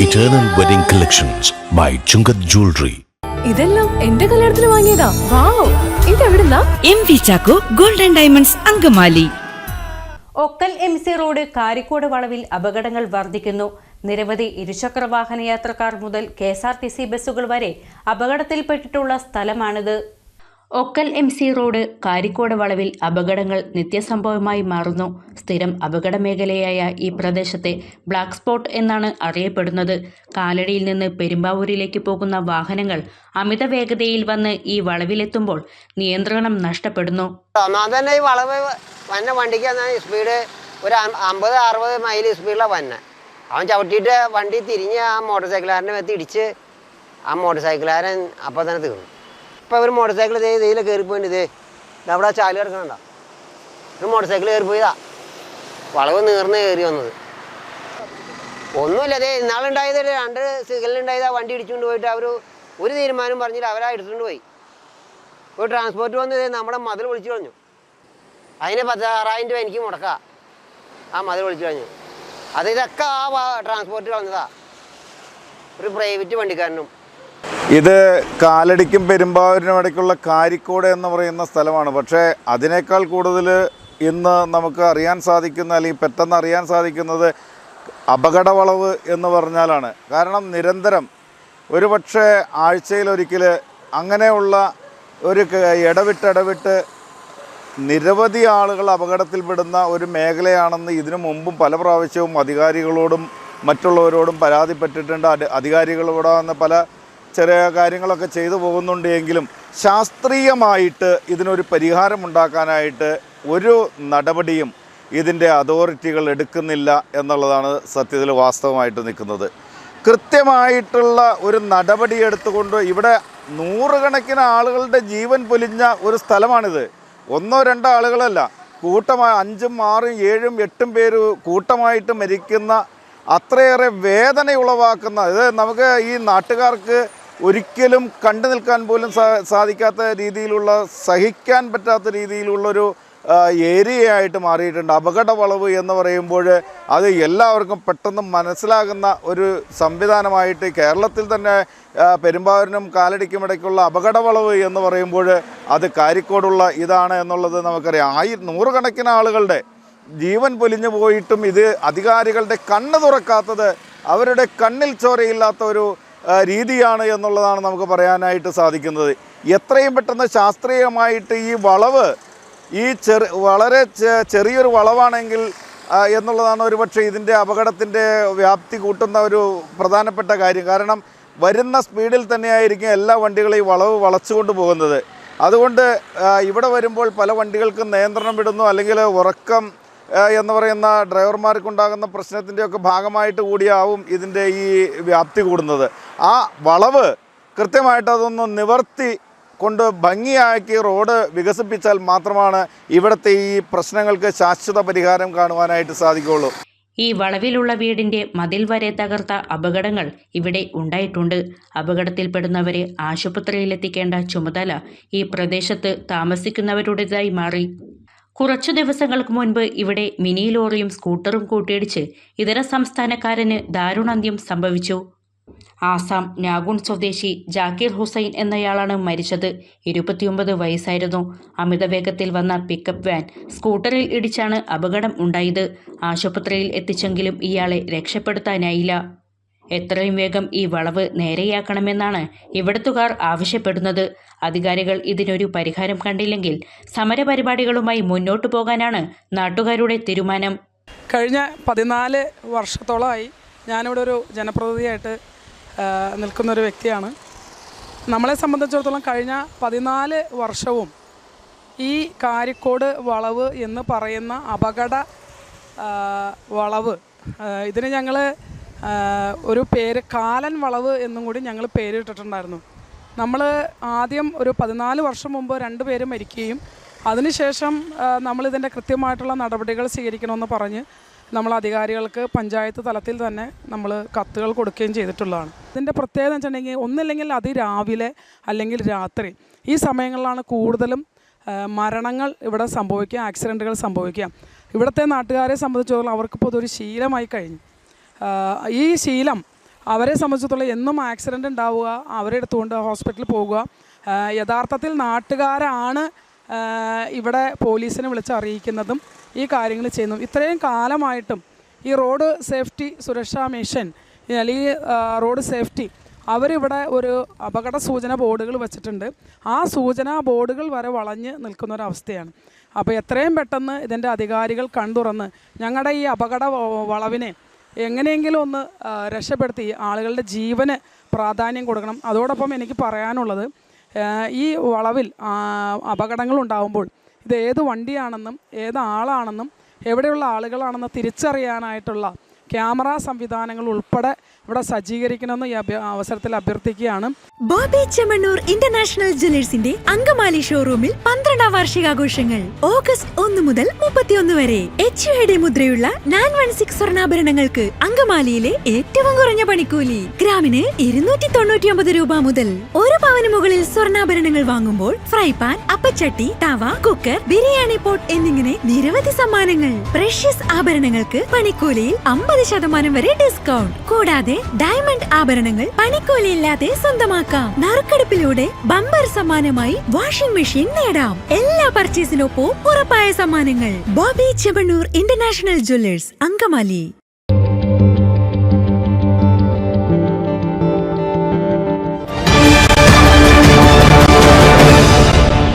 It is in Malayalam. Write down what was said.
Eternal Wedding Collections by Chungath Jewelry. ഇതെല്ലാം എന്റെ കല്യാണത്തിന് വാങ്ങിയതാ. Wow. ഇതെവിടുന്നാ M V Chacko golden diamonds Angamaly. Okkal M C road Karikode വളവിൽ അപകടങ്ങൾ വർദ്ധിക്കുന്നു. നിരവധി ഇരുചക്ര വാഹന യാത്രക്കാർ മുതൽ K S R T C ബസ്സുകൾ വരെ അപകടത്തിൽപ്പെട്ടിട്ടുള്ള സ്ഥലമാണിത്. Okkal M C road Karikode വളവിൽ അപകടങ്ങൾ നിത്യസംഭവമായി മാറുന്നു. സ്ഥിരം അപകട മേഖലയായ ഈ പ്രദേശത്തെ ബ്ലാക്ക് സ്പോട്ട് എന്നാണ് അറിയപ്പെടുന്നത്. കാലടിയിൽ നിന്ന് പെരുമ്പാവൂരിലേക്ക് പോകുന്ന വാഹനങ്ങൾ അമിത വേഗതയിൽ വന്ന് ഈ വളവിലെത്തുമ്പോൾ നിയന്ത്രണം നഷ്ടപ്പെടുന്നു. ഒന്നാമത് തന്നെ ഈ വളവ് വന്ന വണ്ടിക്ക് സ്പീഡ് ഒരു അമ്പത് അറുപത് മൈൽ സ്പീഡിലാണ് വന്നെ. അവൻ ചവിട്ടിയിട്ട് വണ്ടി തിരിഞ്ഞ് ആ മോട്ടോർ സൈക്കിളുകാരനെ മേത്ത് ഇടിച്ച് ആ മോട്ടോർ സൈക്കിളുകാരൻ അപ്പോൾ തന്നെ തീർന്നു. ഇപ്പോൾ ഒരു മോട്ടോർ സൈക്കിൾ ഇതേ ഇതിൽ കയറിപ്പോയിട്ട് ഇതേ. ഇതവിടെ ആ ചാൽ കിടക്കണണ്ട? ഒരു മോട്ടോർ സൈക്കിൾ കയറിപ്പോയതാ വളവ് നീർന്ന് കയറി വന്നത്. ഒന്നുമില്ല അതേ ഇന്നാളുണ്ടായത് രണ്ട് സിഗ്നലുണ്ടായത് ആ വണ്ടി ഇടിച്ചുകൊണ്ട് പോയിട്ട് അവർ ഒരു തീരുമാനം പറഞ്ഞില്ല അവരാ എടുത്തുകൊണ്ട് പോയി. ഒരു ട്രാൻസ്പോർട്ട് വന്ന് ദേ നമ്മുടെ മതിൽ വിളിച്ചു കളഞ്ഞു. അതിന് പതിനാറായിരം രൂപ എനിക്ക് മുടക്കാം. ആ മതിൽ വിളിച്ചു കളഞ്ഞു. അത് ഇതൊക്കെ ആ ട്രാൻസ്പോർട്ട് കളഞ്ഞതാ. ഒരു പ്രൈവറ്റ് വണ്ടിക്കാരനും. ഇത് കാലടിക്കും പെരുമ്പാവൂരിനും ഇടയ്ക്കുള്ള കാരിക്കോട് എന്ന് പറയുന്ന സ്ഥലമാണ്. പക്ഷേ അതിനേക്കാൾ കൂടുതൽ ഇന്ന് നമുക്ക് അറിയാൻ സാധിക്കുന്ന അല്ലെങ്കിൽ പെട്ടെന്ന് അറിയാൻ സാധിക്കുന്നത് അപകടവളവ് എന്ന് പറഞ്ഞാലാണ്. കാരണം നിരന്തരം ഒരു പക്ഷേ ആഴ്ചയിലൊരിക്കൽ അങ്ങനെയുള്ള ഒരു ഇടവിട്ട് ഇടവിട്ട് നിരവധി ആളുകൾ അപകടത്തിൽപ്പെടുന്ന ഒരു മേഖലയാണെന്ന് ഇതിനു മുമ്പും പല പ്രാവശ്യവും അധികാരികളോടും മറ്റുള്ളവരോടും പരാതിപ്പെട്ടിട്ടുണ്ട്. അധികാരികളോടാകുന്ന പല ചെറിയ കാര്യങ്ങളൊക്കെ ചെയ്തു പോകുന്നുണ്ട് എങ്കിലും ശാസ്ത്രീയമായിട്ട് ഇതിനൊരു പരിഹാരമുണ്ടാക്കാനായിട്ട് ഒരു നടപടിയും ഇതിന്റെ അതോറിറ്റികൾ എടുക്കുന്നില്ല എന്നുള്ളതാണ് സത്യത്തിൽ വാസ്തവമായിട്ട് നിൽക്കുന്നത്. കൃത്യമായിട്ടുള്ള ഒരു നടപടി എടുത്തുകൊണ്ട് ഇവിടെ നൂറുകണക്കിന് ആളുകളുടെ ജീവൻ പൊലിഞ്ഞ ഒരു സ്ഥലമാണിത്. ഒന്നോ രണ്ടോ ആളുകളല്ല കൂട്ടമായി അഞ്ചും ആറും ഏഴും എട്ടും പേര് കൂട്ടമായിട്ട് മരിക്കുന്ന അത്രയേറെ വേദന ഉളവാക്കുന്ന ഇത് നമുക്ക് ഈ നാട്ടുകാർക്ക് ഒരിക്കലും കണ്ടു നിൽക്കാൻ പോലും സാധിക്കാത്ത രീതിയിലുള്ള സഹിക്കാൻ പറ്റാത്ത രീതിയിലുള്ളൊരു ഏരിയയായിട്ട് മാറിയിട്ടുണ്ട്. അപകട വളവ് എന്ന് പറയുമ്പോൾ അത് എല്ലാവർക്കും പെട്ടെന്ന് മനസ്സിലാകുന്ന ഒരു സംവിധാനമായിട്ട് കേരളത്തിൽ തന്നെ പെരുമ്പാവൂരിനും കാലടിക്കും ഇടയ്ക്കുള്ള അപകട വളവ് എന്ന് പറയുമ്പോൾ അത് കാരിക്കോടുള്ള ഇതാണ് എന്നുള്ളത് നമുക്കറിയാം. ആയി നൂറുകണക്കിന് ആളുകളുടെ ജീവൻ പൊലിഞ്ഞു പോയിട്ടും ഇത് അധികാരികളുടെ കണ്ണ് തുറക്കാത്തത് അവരുടെ കണ്ണിൽ ചോരയില്ലാത്ത ഒരു രീതിയാണ് എന്നുള്ളതാണ് നമുക്ക് പറയാനായിട്ട് സാധിക്കുന്നത്. എത്രയും പെട്ടെന്ന് ശാസ്ത്രീയമായിട്ട് ഈ വളവ് ഈ ചെറു വളരെ ചെറിയൊരു വളവാണെങ്കിൽ എന്നുള്ളതാണ് ഒരുപക്ഷെ ഇതിന്റെ അപകടത്തിന്റെ വ്യാപ്തി കൂട്ടുന്ന ഒരു പ്രധാനപ്പെട്ട കാര്യം. കാരണം വരുന്ന സ്പീഡിൽ തന്നെയായിരിക്കും എല്ലാ വണ്ടികളും ഈ വളവ് വളച്ചുകൊണ്ട് പോകുന്നത്. അതുകൊണ്ട് ഇവിടെ വരുമ്പോൾ പല വണ്ടികൾക്കും നിയന്ത്രണം വിടുന്നു അല്ലെങ്കിൽ ഉറക്കം എന്ന് പറയുന്ന ഡ്രൈവർമാർക്കുണ്ടാകുന്ന പ്രശ്നത്തിന്റെയൊക്കെ ഭാഗമായിട്ട് കൂടിയാവും ഇതിന്റെ ഈ വ്യാപ്തി കൂടുന്നത്. ആ വളവ് കൃത്യമായിട്ട് അതൊന്ന് നിവർത്തി കൊണ്ട് ഭംഗിയാക്കി റോഡ് വികസിപ്പിച്ചാൽ മാത്രമാണ് ഇവിടുത്തെ ഈ പ്രശ്നങ്ങൾക്ക് ശാശ്വത പരിഹാരം കാണുവാനായിട്ട് സാധിക്കുകയുള്ളൂ. ഈ വളവിലുള്ള വീടിന്റെ മതിൽ വരെ തകർത്ത അപകടങ്ങൾ ഇവിടെ ഉണ്ടായിട്ടുണ്ട്. അപകടത്തിൽപ്പെടുന്നവരെ ആശുപത്രിയിലെത്തിക്കേണ്ട ചുമതല ഈ പ്രദേശത്ത് താമസിക്കുന്നവരുടേതായി മാറി. കുറച്ചു ദിവസങ്ങൾക്ക് മുൻപ് ഇവിടെ മിനി ലോറിയും സ്കൂട്ടറും കൂട്ടിയിടിച്ച് ഇതര സംസ്ഥാനക്കാരന് ദാരുണാന്ത്യം സംഭവിച്ചു. ആസാം നാഗുൺ സ്വദേശി ജാക്കിർ ഹുസൈൻ എന്നയാളാണ് മരിച്ചത്. ഇരുപത്തിയൊമ്പത് വയസ്സായിരുന്നു. അമിത വേഗത്തിൽ വന്ന പിക്കപ്പ് വാൻ സ്കൂട്ടറിൽ ഇടിച്ചാണ് അപകടം ഉണ്ടായത്. ആശുപത്രിയിൽ എത്തിച്ചെങ്കിലും ഇയാളെ രക്ഷപ്പെടുത്താനായില്ല. എത്രയും വേഗം ഈ വളവ് നേരെയാക്കണമെന്നാണ് ഇവിടത്തുകാർ ആവശ്യപ്പെടുന്നത്. അധികാരികൾ ഇതിനൊരു പരിഹാരം കണ്ടില്ലെങ്കിൽ സമരപരിപാടികളുമായി മുന്നോട്ടു പോകാനാണ് നാട്ടുകാരുടെ തീരുമാനം. കഴിഞ്ഞ പതിനാല് വർഷത്തോളമായി ഞാനിവിടെ ഒരു ജനപ്രതിനിധിയായിട്ട് നിൽക്കുന്നൊരു വ്യക്തിയാണ്. നമ്മളെ സംബന്ധിച്ചിടത്തോളം കഴിഞ്ഞ പതിനാല് വർഷവും ഈ കാരിക്കോട് വളവ് എന്ന് പറയുന്ന അപകട വളവ് ഇതിന് ഞങ്ങൾ ഒരു പേര് കാലൻ വളവ് എന്നും കൂടി ഞങ്ങൾ പേരിട്ടിട്ടുണ്ടായിരുന്നു. നമ്മൾ ആദ്യം ഒരു പതിനാല് വർഷം മുമ്പ് രണ്ട് പേര് മരിക്കുകയും അതിനുശേഷം നമ്മളിതിന്റെ കൃത്യമായിട്ടുള്ള നടപടികൾ സ്വീകരിക്കണമെന്ന് പറഞ്ഞ് നമ്മൾ അധികാരികൾക്ക് പഞ്ചായത്ത് തലത്തിൽ തന്നെ നമ്മൾ കത്തുകൾ കൊടുക്കുകയും ചെയ്തിട്ടുള്ളതാണ്. ഇതിന്റെ പ്രത്യേകത വെച്ചിട്ടുണ്ടെങ്കിൽ ഒന്നില്ലെങ്കിൽ അതിരാവിലെ അല്ലെങ്കിൽ രാത്രി ഈ സമയങ്ങളിലാണ് കൂടുതലും മരണങ്ങൾ ഇവിടെ സംഭവിക്കുക ആക്സിഡന്റുകൾ സംഭവിക്കുക. ഇവിടുത്തെ നാട്ടുകാരെ സംബന്ധിച്ചിടത്തോളം അവർക്കിപ്പോൾ ഇതൊരു ശീലമായി കഴിഞ്ഞു. ഈ ശീലം അവരെ സംബന്ധിച്ചിടത്തോളം എന്നും ആക്സിഡന്റ് ഉണ്ടാവുക അവരെ എടുത്തുകൊണ്ട് ഹോസ്പിറ്റലിൽ പോകുക. യഥാർത്ഥത്തിൽ നാട്ടുകാരാണ് ഇവിടെ പോലീസിനെ വിളിച്ച് അറിയിക്കുന്നതും ഈ കാര്യങ്ങൾ ചെയ്യുന്നു ഇത്രയും കാലമായിട്ടും ഈ റോഡ് സേഫ്റ്റി സുരക്ഷാ മിഷൻ അല്ലെങ്കിൽ റോഡ് സേഫ്റ്റി അവരിവിടെ ഒരു അപകട സൂചന ബോർഡുകൾ വെച്ചിട്ടുണ്ട്. ആ സൂചനാ ബോർഡുകൾ വരെ വളഞ്ഞ് നിൽക്കുന്ന ഒരവസ്ഥയാണ് അപ്പോൾ എത്രയും പെട്ടെന്ന് ഇതിന്റെ അധികാരികൾ കണ്ടുറന്ന് ഞങ്ങളുടെ ഈ അപകട വളവിനെ എങ്ങനെയെങ്കിലും ഒന്ന് രക്ഷപ്പെടുത്തി ആളുകളുടെ ജീവന് പ്രാധാന്യം കൊടുക്കണം. അതോടൊപ്പം എനിക്ക് പറയാനുള്ളത് ഈ വളവിൽ അപകടങ്ങൾ ഉണ്ടാകുമ്പോൾ ഇത് ഏത് വണ്ടിയാണെന്നും ഏത് ആളാണെന്നും എവിടെയുള്ള ആളുകളാണെന്ന് തിരിച്ചറിയാനായിട്ടുള്ള ക്യാമറ സംവിധാനങ്ങൾ ഉൾപ്പെടെ ഇവിടെ സജ്ജീകരിക്കണമെന്ന് ഈ അവസരത്തിൽ അഭ്യർത്ഥിക്കുകയാണ്. ബോബി ചെമ്മണ്ണൂർ ഇന്റർനാഷണൽ ജ്വല്ലേഴ്സിന്റെ അങ്കമാലി ഷോറൂമിൽ പന്ത്രണ്ടാം വാർഷികാഘോഷങ്ങൾ. ഓഗസ്റ്റ് ഒന്ന് മുതൽ മുപ്പത്തിയൊന്ന് വരെ. എച്ച് യുടെ മുദ്രയുള്ള നയൻ വൺ സിക്സ് സ്വർണാഭരണങ്ങൾക്ക് അങ്കമാലിയിലെ ഏറ്റവും കുറഞ്ഞ പണിക്കൂലി. ഗ്രാമിന് ഇരുന്നൂറ്റി തൊണ്ണൂറ്റി ഒമ്പത് രൂപ മുതൽ. ഒരു പവന് മുകളിൽ സ്വർണാഭരണങ്ങൾ വാങ്ങുമ്പോൾ ഫ്രൈ പാൻ അപ്പച്ചട്ടി തവ കുക്കർ ബിരിയാണി പോട്ട് എന്നിങ്ങനെ നിരവധി സമ്മാനങ്ങൾ. പ്രഷ്യസ് ആഭരണങ്ങൾക്ക് പണിക്കൂലിയിൽ അമ്പത് ശതമാനം വരെ ഡിസ്കൗണ്ട് കൂടാതെ ഡയമണ്ട് ആഭരണങ്ങൾ പണിക്കൂലിയില്ലാതെ സ്വന്തമാക്കാം. നറുക്കെടുപ്പിലൂടെ ബമ്പർ സമ്മാനമായി വാഷിംഗ് മെഷീൻ നേടാം. എല്ലാ പർച്ചേസിനൊപ്പവും ഉറപ്പായ സമ്മാനങ്ങൾ. Boby Chemmanur international jewellers Angamaly.